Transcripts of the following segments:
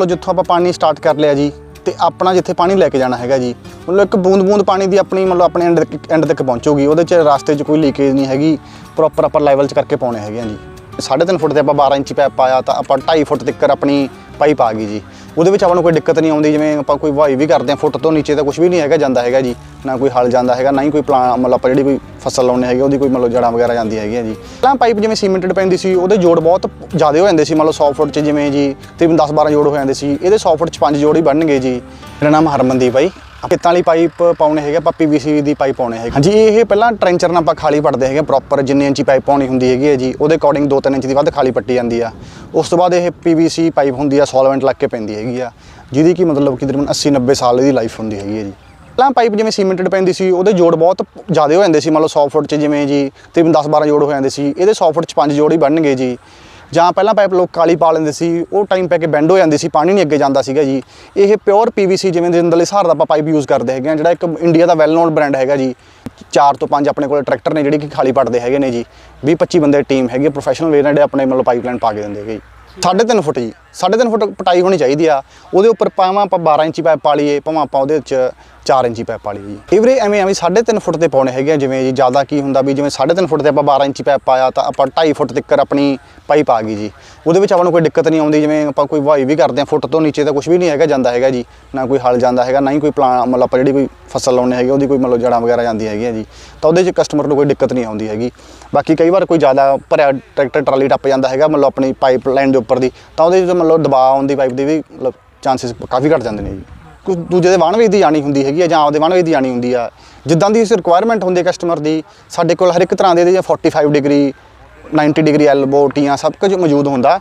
ਮਤਲਬ ਜਿੱਥੋਂ ਆਪਾਂ ਪਾਣੀ ਸਟਾਰਟ ਕਰ ਲਿਆ ਜੀ, ਤੇ ਆਪਣਾ ਜਿੱਥੇ ਪਾਣੀ ਲੈ ਕੇ ਜਾਣਾ ਹੈਗਾ ਜੀ ਮਤਲਬ ਇੱਕ ਬੂੰਦ ਬੂੰਦ ਪਾਣੀ ਦੀ ਆਪਣੀ ਮਤਲਬ ਆਪਣੇ ਐਂਡ ਐਂਡ ਤੱਕ ਪਹੁੰਚੂਗੀ, ਉਹਦੇ ਚ ਰਸਤੇ 'ਚ ਕੋਈ ਲੀਕੇਜ ਨਹੀਂ ਹੈਗੀ ਪ੍ਰੋਪਰ ਆਪਾਂ ਲੈਵਲ 'ਚ ਕਰਕੇ ਪਾਉਣੇ ਹੈਗੇ ਆ ਜੀ। 3.5 ਫੁੱਟ ਤੇ ਆਪਾਂ 12 ਇੰਚੀ ਪਾਈਪ ਪਾਇਆ ਤਾਂ ਆਪਾਂ 2.5 ਫੁੱਟ ਤੱਕ ਆਪਣੀ ਪਾਈਪ ਆ ਗਈ ਜੀ। ਉਹਦੇ ਵਿੱਚ ਆਪਾਂ ਨੂੰ ਕੋਈ ਦਿੱਕਤ ਨਹੀਂ ਆਉਂਦੀ, ਜਿਵੇਂ ਆਪਾਂ ਕੋਈ ਵਾਈ ਵੀ ਕਰਦੇ ਆ, ਫੁੱਟ ਤੋਂ ਨੀਚੇ ਤਾਂ ਕੁਝ ਵੀ ਨਹੀਂ ਹੈਗਾ, ਜਾਂਦਾ ਹੈਗਾ ਜੀ, ਨਾ ਕੋਈ ਹਲ ਜਾਂਦਾ ਹੈਗਾ, ਨਾ ਹੀ ਕੋਈ ਪਲਾਂ ਮਤਲਬ ਆਪਾਂ ਜਿਹੜੀ ਕੋਈ ਫਸਲ ਲਾਉਣੇ ਹੈਗੇ, ਉਹਦੀ ਕੋਈ ਮਤਲਬ ਜੜਾਂ ਵਗੈਰਾ ਜਾਂਦੀ ਹੈਗੀ ਆ ਜੀ। ਪਹਿਲਾਂ ਪਾਈਪ ਜਿਵੇਂ ਸੀਮੈਂਟਡ ਪੈਂਦੀ ਸੀ, ਉਹਦੇ ਜੋੜ ਬਹੁਤ ਜ਼ਿਆਦਾ ਹੋ ਜਾਂਦੇ ਸੀ, ਮਤਲਬ 100 ਫੁੱਟ 'ਚ ਜਿਵੇਂ ਜੀ, ਤਕਰੀਬਨ 10 12 ਜੋੜ ਹੋ ਜਾਂਦੇ ਸੀ। ਇਹਦੇ 100 ਫੁੱਟ 'ਚ 5 ਜੋੜ ਹੀ ਬਣਨਗੇ ਜੀ। ਮੇਰਾ ਨਾਮ ਹਰਮਨਦੀਪ ਭਾਈ ਖੇਤਾਂ ਵਾਲੀ ਪਾਈਪ ਪਾਉਣੇ ਹੈਗੇ, ਆਪਾਂ ਪੀਵੀਸੀ ਦੀ ਪਾਈਪ ਪਾਉਣੇ ਹੈਗੇ। ਹਾਂਜੀ, ਇਹ ਪਹਿਲਾਂ ਟ੍ਰੈਂਚਰ ਨਾਲ ਆਪਾਂ ਖਾਲੀ ਪੜਦੇ ਹੈਗੇ ਪ੍ਰੋਪਰ ਜਿੰਨੇ ਇੰਚੀ ਪਾਈਪ ਪਾਉਣੀ ਹੁੰਦੀ ਹੈਗੀ ਹੈ ਜੀ, ਉਹਦੇ ਅਕੋਰਡਿੰਗ 2-3 ਇੰਚ ਦੀ ਵੱਧ ਖਾਲੀ ਪੱਟੀ ਜਾਂਦੀ ਆ। ਉਸ ਤੋਂ ਬਾਅਦ ਇਹ ਪੀਵੀਸੀ ਪਾਈਪ ਹੁੰਦੀ ਆ ਸੋਲਵੈਂਟ ਲੱਗ ਕੇ ਪੈਂਦੀ ਹੈਗੀ ਆ, ਜਿਹਦੀ ਕਿ ਮਤਲਬ ਕਿ ਤਕਰੀਬਨ 80-90 ਸਾਲ ਦੀ ਲਾਈਫ ਹੁੰਦੀ ਹੈਗੀ ਹੈ ਜੀ। ਪਹਿਲਾਂ ਪਾਈਪ ਜਿਵੇਂ ਸੀਮੈਂਟਡ ਪੈਂਦੀ ਸੀ, ਉਹਦੇ ਜੋੜ ਬਹੁਤ ਜ਼ਿਆਦਾ ਹੋ ਜਾਂਦੇ ਸੀ, ਮੰਨ ਲਓ 100 ਫੁੱਟ 'ਚ ਜਿਵੇਂ ਜੀ ਤਕਰੀਬਨ 10-12 ਜੋੜ ਹੋ ਜਾਂਦੇ ਸੀ, ਇਹਦੇ 100 ਫੁੱਟ 'ਚ 5 ਜੋੜ ਹੀ ਬਣਨਗੇ ਜੀ। ਜਾਂ ਪਹਿਲਾਂ ਪਾਈਪ ਲੋਕ ਕਾਲੀ ਪਾ ਲੈਂਦੇ ਸੀ, ਉਹ ਟਾਈਮ ਪੈ ਕੇ ਬੈਂਡ ਹੋ ਜਾਂਦੀ ਸੀ, ਪਾਣੀ ਨਹੀਂ ਅੱਗੇ ਜਾਂਦਾ ਸੀਗਾ ਜੀ। ਇਹ ਪਿਓਰ ਪੀਵੀਸੀ ਜਿਵੇਂ ਜਿੰਦਲੇ ਸਹਾਰ ਦਾ ਆਪਾਂ ਪਾਈਪ ਯੂਜ਼ ਕਰਦੇ ਹੈਗੇ ਆ, ਜਿਹੜਾ ਇੱਕ ਇੰਡੀਆ ਦਾ ਵੈਲ ਨੋਨ ਬ੍ਰਾਂਡ ਹੈਗਾ ਜੀ। ਚਾਰ ਤੋਂ ਪੰਜ ਆਪਣੇ ਕੋਲ ਟਰੈਕਟਰ ਨੇ, ਜਿਹੜੇ ਕਿ ਖਾਲੀ ਪੜਦੇ ਹੈਗੇ ਨੇ ਜੀ। 20 25 ਬੰਦੇ ਟੀਮ ਹੈਗੀ ਪ੍ਰੋਫੈਸ਼ਨਲ ਵੇਅਰ ਜਿਹੜੇ ਆਪਣੇ ਮਤਲਬ ਪਾਈਪਲਾਈਨ ਪਾ ਕੇ ਦਿੰਦੇ ਹੈਗੇ ਜੀ। 3.5 ਫੁੱਟ ਜੀ 3.5 ਫੁੱਟ ਪਟਾਈ ਹੋਣੀ ਚਾਹੀਦੀ ਆ। ਉਹਦੇ ਉੱਪਰ ਭਾਵੇਂ ਆਪਾਂ 12 ਇੰਚੀ ਪਾਈਪ ਪਾ ਲਈਏ, ਭਾਵੇਂ ਆਪਾਂ ਉਹਦੇ ਵਿੱਚ 4 ਇੰਚੀ ਪਾਈਪ ਵਾਲੀ ਲਈਏ ਜੀ ਇਹ ਵੀਰੇ ਐਵੇਂ ਐਵੇਂ 3.5 ਫੁੱਟ ਤੇ ਪਾਉਣੇ ਹੈਗੇ ਜਿਵੇਂ ਜੀ ਜ਼ਿਆਦਾ ਕੀ ਹੁੰਦਾ ਵੀ ਜਿਵੇਂ 3.5 ਫੁੱਟ ਤੇ ਆਪਾਂ 12 ਇੰਚੀ ਪਾਈਪ ਪਾਇਆ ਤਾਂ ਆਪਾਂ 2.5 ਫੁੱਟ ਤੱਕ ਆਪਣੀ ਪਾਈਪ ਆ ਗਈ ਜੀ। ਉਹਦੇ ਵਿੱਚ ਆਪਾਂ ਨੂੰ ਕੋਈ ਦਿੱਕਤ ਨਹੀਂ ਆਉਂਦੀ, ਜਿਵੇਂ ਆਪਾਂ ਕੋਈ ਵਾਈ ਵੀ ਕਰਦੇ ਆ, ਫੁੱਟ ਤੋਂ ਨੀਚੇ ਤਾਂ ਕੁਝ ਵੀ ਨਹੀਂ ਹੈਗਾ, ਜਾਂਦਾ ਹੈਗਾ ਜੀ। ਨਾ ਕੋਈ ਹਲ ਜਾਂਦਾ ਹੈਗਾ, ਨਾ ਹੀ ਕੋਈ ਪਲਾਂ ਮਤਲਬ ਆਪਾਂ ਜਿਹੜੀ ਕੋਈ ਫਸਲ ਲਾਉਣੇ ਹੈਗੇ, ਉਹਦੀ ਕੋਈ ਮਤਲਬ ਜੜਾਂ ਵਗੈਰਾ ਜਾਂਦੀ ਹੈਗੀ ਜੀ। ਤਾਂ ਉਹਦੇ 'ਚ ਕਸਟਮਰ ਨੂੰ ਕੋਈ ਦਿੱਕਤ ਨਹੀਂ ਆਉਂਦੀ ਹੈਗੀ। ਬਾਕੀ ਕਈ ਵਾਰ ਕੋਈ ਜ਼ਿਆਦਾ ਭਰਿਆ ਟਰੈਕਟਰ, ਟਰਾਲੀ ਟੱਪ ਜਾਂਦਾ ਹੈਗਾ, ਮਤਲਬ ਆਪਣੀ ਪਾਈਪ ਲਾਈਨ ਦੇ ਉੱਪਰ ਦੀ, ਤਾਂ ਉਹਦੇ 'ਚ ਮਤਲਬ ਦਬਾਅ ਆਉਣ ਦੀ ਪਾਈਪ ਦੀ ਵੀ ਮਤਲਬ ਚਾਂਸਸ ਕਾਫੀ ਘਟ ਜਾਂਦੇ ਨੇ ਜੀ। ਕੁਝ ਦੂਜੇ ਦੇ ਵਾਣਵੇਜ ਦੀ ਜਾਣੀ ਹੁੰਦੀ ਹੈਗੀ ਆ ਜਾਂ ਆਪਦੇ ਵਾਹਨ ਵਾਣਵੇਜ ਦੀ ਜਾਣੀ ਹੁੰਦੀ ਆ। ਜਿੱਦਾਂ ਦੀ ਇਸ ਰਿਕੁਆਇਰਮੈਂਟ ਹੁੰਦੀ ਹੈ ਕਸਟਮਰ ਦੀ, ਸਾਡੇ ਕੋਲ ਹਰ ਇੱਕ ਤਰ੍ਹਾਂ ਦੇ ਜਾਂ 45 ਡਿਗਰੀ 90 ਡਿਗਰੀ ਐਲਬੋ ਟੀਆਂ ਸਭ ਕੁਝ ਮੌਜੂਦ ਹੁੰਦਾ।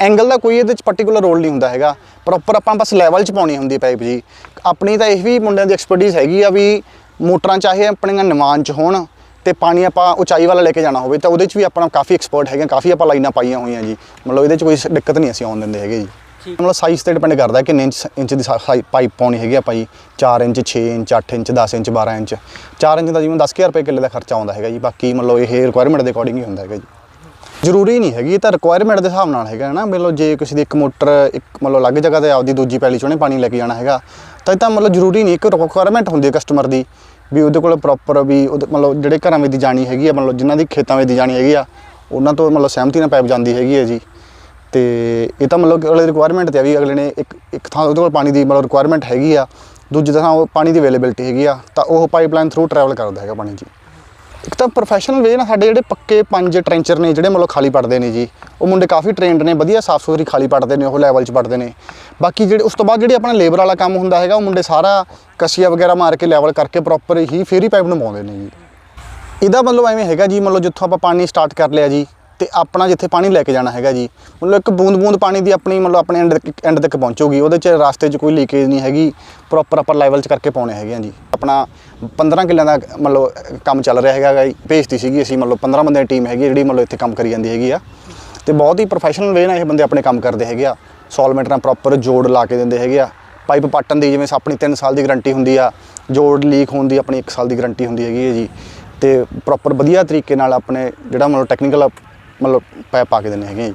ਐਂਗਲ ਦਾ ਕੋਈ ਇਹਦੇ ਵਿੱਚ ਪਾਰਟਿਕੂਲਰ ਰੋਲ ਨਹੀਂ ਹੁੰਦਾ ਹੈਗਾ। ਪ੍ਰੋਪਰ ਆਪਾਂ ਬਸ ਲੈਵਲ 'ਚ ਪਾਉਣੀ ਹੁੰਦੀ ਪਾਈਪ ਜੀ। ਆਪਣੀ ਤਾਂ ਇਹ ਵੀ ਮੁੰਡਿਆਂ ਦੀ ਐਕਸਪਰਟਿਜ਼ ਹੈਗੀ ਆ ਵੀ ਮੋਟਰਾਂ ਚਾਹੇ ਆਪਣੀਆਂ ਨਿਮਾਨ 'ਚ ਹੋਣ ਤੇ ਪਾਣੀ ਆਪਾਂ ਉਚਾਈ ਵਾਲਾ ਲੈ ਕੇ ਜਾਣਾ ਹੋਵੇ ਤਾਂ ਉਹਦੇ 'ਚ ਵੀ ਆਪਣਾ ਕਾਫੀ ਐਕਸਪਰਟ ਹੈਗੇ ਕਾਫੀ ਆਪਾਂ ਲਾਈਨਾਂ ਪਾਈਆਂ ਹੋਈਆਂ ਜੀ। ਮਤਲਬ ਇਹਦੇ 'ਚ ਕੋਈ ਦਿੱਕਤ ਨਹੀਂ ਅਸੀਂ ਆਉਣ ਦਿੰਦੇ ਹੈਗੇ ਜੀ। ਮਤਲਬ ਸਾਈਜ਼ ਤੇ ਡਿਪੈਂਡ ਕਰਦਾ ਕਿੰਨੇ ਇੰਚ ਇੰਚ ਦੀ ਪਾਈਪ ਪਾਉਣੀ ਹੈਗੀ ਆਪਾਂ ਜੀ। 4 inch 6 inch 8 inch 10 inch 12 inch. 4 inch ਦਾ ਜਿਵੇਂ 10000 ਰੁਪਏ ਕਿੱਲੇ ਦਾ ਖਰਚਾ ਆਉਂਦਾ ਹੈਗਾ ਜੀ। ਬਾਕੀ ਮਤਲਬ ਇਹ ਰਿਕੁਆਇਰਮੈਂਟ ਦੇ ਅਕੋਰਡਿੰਗ ਹੀ ਹੁੰਦਾ ਹੈਗਾ ਜੀ। ਜ਼ਰੂਰੀ ਨਹੀਂ ਹੈਗੀ, ਇਹ ਤਾਂ ਰਿਕੁਆਇਰਮੈਂਟ ਦੇ ਹਿਸਾਬ ਨਾਲ ਹੈਗਾ ਨਾ। ਮਤਲਬ ਜੇ ਕਿਸੇ ਦੀ ਇੱਕ ਮੋਟਰ, ਇੱਕ ਮਤਲਬ ਅਲੱਗ ਜਗ੍ਹਾ ਤੇ ਆਪਦੀ ਦੂਜੀ ਪੈਲੀ ਚੋਂ ਪਾਣੀ ਲੈ ਕੇ ਜਾਣਾ ਹੈਗਾ, ਤਾਂ ਇਹ ਤਾਂ ਮਤਲਬ ਜ਼ਰੂਰੀ ਨਹੀਂ। ਇੱਕ ਰਿਕੁਆਇਰਮੈਂਟ ਹੁੰਦੀ ਹੈ ਕਸਟਮਰ ਦੀ ਵੀ ਉਹਦੇ ਕੋਲ ਪ੍ਰੋਪਰ ਵੀ ਉਹਦੇ ਮਤਲਬ ਜਿਹੜੇ ਘਰਾਂ ਵਿੱਚ ਦੀ ਜਾਣੀ ਹੈਗੀ ਆ, ਮਤਲਬ ਜਿਨ੍ਹਾਂ ਦੀ ਖੇਤਾਂ ਵਿੱਚ ਦੀ ਜਾਣੀ ਹੈਗੀ ਆ, ਉਹਨਾਂ ਤੋਂ ਮਤਲਬ ਸਹਿਮਤੀ ਨਾਲ ਪਾਈਪ ਜਾਂਦੀ ਹੈਗੀ ਹੈ ਜੀ। ਤੇ ਇਹ ਤਾਂ ਮਤਲਬ ਕਿ ਅਗਲੇ ਰਿਕੁਆਇਰਮੈਂਟ ਤੇ ਆ ਵੀ ਅਗਲੇ ਨੇ ਇੱਕ ਇੱਕ ਥਾਂ ਉਹਦੇ ਕੋਲ ਪਾਣੀ ਦੀ ਮਤਲਬ ਰਿਕੁਆਇਰਮੈਂਟ ਹੈਗੀ ਆ, ਦੂਜੀ ਥਾਂ ਉਹ ਪਾਣੀ ਦੀ ਅਵੇਲੇਬਿਲਟੀ ਹੈਗੀ ਆ, ਤਾਂ ਉਹ ਪਾਈਪਲਾਈਨ ਥਰੂ ਟਰੈਵਲ ਕਰਦਾ ਹੈਗਾ ਪਾਣੀ ਜੀ। ਇੱਕ ਤਾਂ ਪ੍ਰੋਫੈਸ਼ਨਲ ਵੇ ਨਾਲ ਸਾਡੇ ਜਿਹੜੇ ਪੱਕੇ ਪੰਜ ਟ੍ਰੈਂਚਰ ਨੇ, ਜਿਹੜੇ ਮਤਲਬ ਖਾਲੀ ਪੜਦੇ ਨੇ ਜੀ, ਉਹ ਮੁੰਡੇ ਕਾਫੀ ਟ੍ਰੇਨਡ ਨੇ, ਵਧੀਆ ਸਾਫ਼ ਸੁਥਰੀ ਖਾਲੀ ਪੜਦੇ ਨੇ, ਉਹ ਲੈਵਲ 'ਚ ਪੜਦੇ ਨੇ। ਬਾਕੀ ਜਿਹੜੇ ਉਸ ਤੋਂ ਬਾਅਦ ਜਿਹੜੇ ਆਪਣਾ ਲੇਬਰ ਵਾਲਾ ਕੰਮ ਹੁੰਦਾ ਹੈਗਾ, ਉਹ ਮੁੰਡੇ ਸਾਰਾ ਕਸੀਆ ਵਗੈਰਾ ਮਾਰ ਕੇ ਲੈਵਲ ਕਰਕੇ ਪ੍ਰੋਪਰ ਹੀ ਫੇਰੀ ਪਾਈਪ ਨੂੰ ਪਾਉਂਦੇ ਨੇ ਜੀ। ਇਹਦਾ ਮਤਲਬ ਐਵੇਂ ਹੈਗਾ ਜੀ, ਮਤਲਬ ਜਿੱਥੋਂ ਆਪਾਂ ਪਾਣੀ ਸਟਾਰਟ ਕਰ ਲਿਆ ਜੀ ਤੇ ਆਪਣਾ ਜਿੱਥੇ ਪਾਣੀ ਲੈ ਕੇ ਜਾਣਾ ਹੈਗਾ ਜੀ, ਮਤਲਬ ਇੱਕ ਬੂੰਦ ਬੂੰਦ ਪਾਣੀ ਦੀ ਆਪਣੀ ਮਤਲਬ ਆਪਣੇ ਐਂਡ ਐਂਡ ਤੱਕ ਪਹੁੰਚੂਗੀ, ਉਹਦੇ 'ਚ ਰਸਤੇ 'ਚ ਕੋਈ ਲੀਕੇਜ ਨਹੀਂ ਹੈਗੀ ਪ੍ਰੋਪਰ ਆਪਾਂ ਲੈਵਲ 'ਚ ਕਰਕੇ ਪਾਉਣੇ ਹੈਗੇ ਆ ਜੀ। ਆਪਣਾ 15 ਕਿੱਲਿਆਂ ਦਾ ਮਤਲਬ ਕੰਮ ਚੱਲ ਰਿਹਾ ਹੈਗਾ ਜੀ, ਭੇਜਤੀ ਸੀਗੀ ਅਸੀਂ ਮਤਲਬ 15 ਬੰਦੇ ਦੀ ਟੀਮ ਹੈਗੀ ਜਿਹੜੀ ਮਤਲਬ ਇੱਥੇ ਕੰਮ ਕਰੀ ਜਾਂਦੀ ਹੈਗੀ ਆ। ਤੇ ਬਹੁਤ ਹੀ ਪ੍ਰੋਫੈਸ਼ਨਲ ਵੇ ਨਾਲ ਇਹ ਬੰਦੇ ਆਪਣੇ ਕੰਮ ਕਰਦੇ ਹੈਗੇ ਆ। ਸੋਲਵੈਂਟ ਨਾਲ ਪ੍ਰੋਪਰ ਜੋੜ ਲਾ ਕੇ ਦਿੰਦੇ ਹੈਗੇ ਆ। ਪਾਈਪ ਪਾਟਣ ਦੀ ਜਿਵੇਂ ਆਪਣੀ 3 ਸਾਲ ਦੀ ਗਾਰੰਟੀ ਹੁੰਦੀ ਆ, ਜੋੜ ਲੀਕ ਹੋਣ ਦੀ ਆਪਣੀ 1 ਸਾਲ ਦੀ ਗਾਰੰਟੀ ਹੁੰਦੀ ਹੈਗੀ ਹੈ ਜੀ। ਤੇ ਪ੍ਰੋਪਰ ਵਧੀਆ ਤਰੀਕੇ ਨਾਲ ਆਪਣੇ ਜਿਹੜਾ ਮਤਲਬ ਟੈਕਨੀਕਲ ਮਤਲਬ ਪੈਪ ਪਾ ਕੇ ਦਿੰਦੇ ਹੈਗੇ ਜੀ।